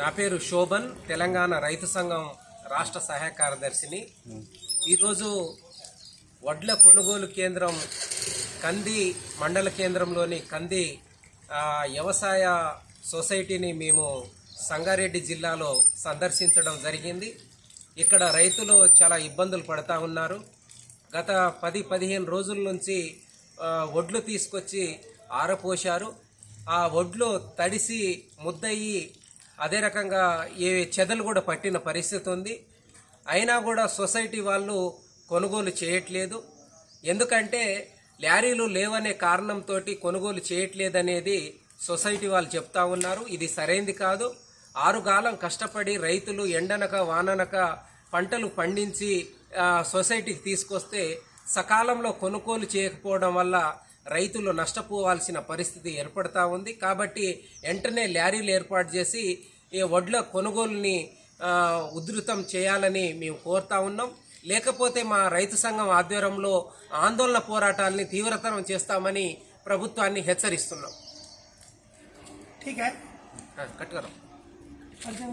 నా పేరు శోభన్ తెలంగాణ రైతు సంఘం రాష్ట్ర సహాయ కార్యదర్శిని. ఈరోజు వడ్ల కొనుగోలు కేంద్రం కంది మండల కేంద్రంలోని కంది వ్యవసాయ సొసైటీని మేము సంగారెడ్డి జిల్లాలో సందర్శించడం జరిగింది. ఇక్కడ రైతులు చాలా ఇబ్బందులు పడతా ఉన్నారు. గత పది పదిహేను రోజుల నుంచి వడ్లు తీసుకొచ్చి ఆరపోశారు. ఆ వడ్లు తడిసి ముద్దయి అదే రకంగా ఏ చెదలు కూడా పట్టిన పరిస్థితి ఉంది. అయినా కూడా సొసైటీ వాళ్ళు కొనుగోలు చేయట్లేదు. ఎందుకంటే లారీలు లేవనే కారణంతో కొనుగోలు చేయట్లేదనేది సొసైటీ వాళ్ళు చెప్తా ఉన్నారు. ఇది సరైంది కాదు. ఆరుగాలం కష్టపడి రైతులు ఎండనక వాననక పంటలు పండించి సొసైటీకి తీసుకొస్తే సకాలంలో కొనుగోలు చేయకపోవడం వల్ల రైతులు నష్టపోవాల్సిన పరిస్థితి ఏర్పడతా ఉంది కాబట్టి వెంటనే లారీలు ఏర్పాటు చేసి ఈ వడ్ల కొనుగోలుని ఆ, ఉధృతం చేయాలని మేము కోరుతా ఉన్నాం లేకపోతే మా రైతు సంఘం ఆధ్వర్యంలో ఆందోళన పోరాటాలని తీవ్రతరం చేస్తామని ప్రభుత్వాన్ని హెచ్చరిస్తున్నాం ठीक है కట్టుకరం अच्छा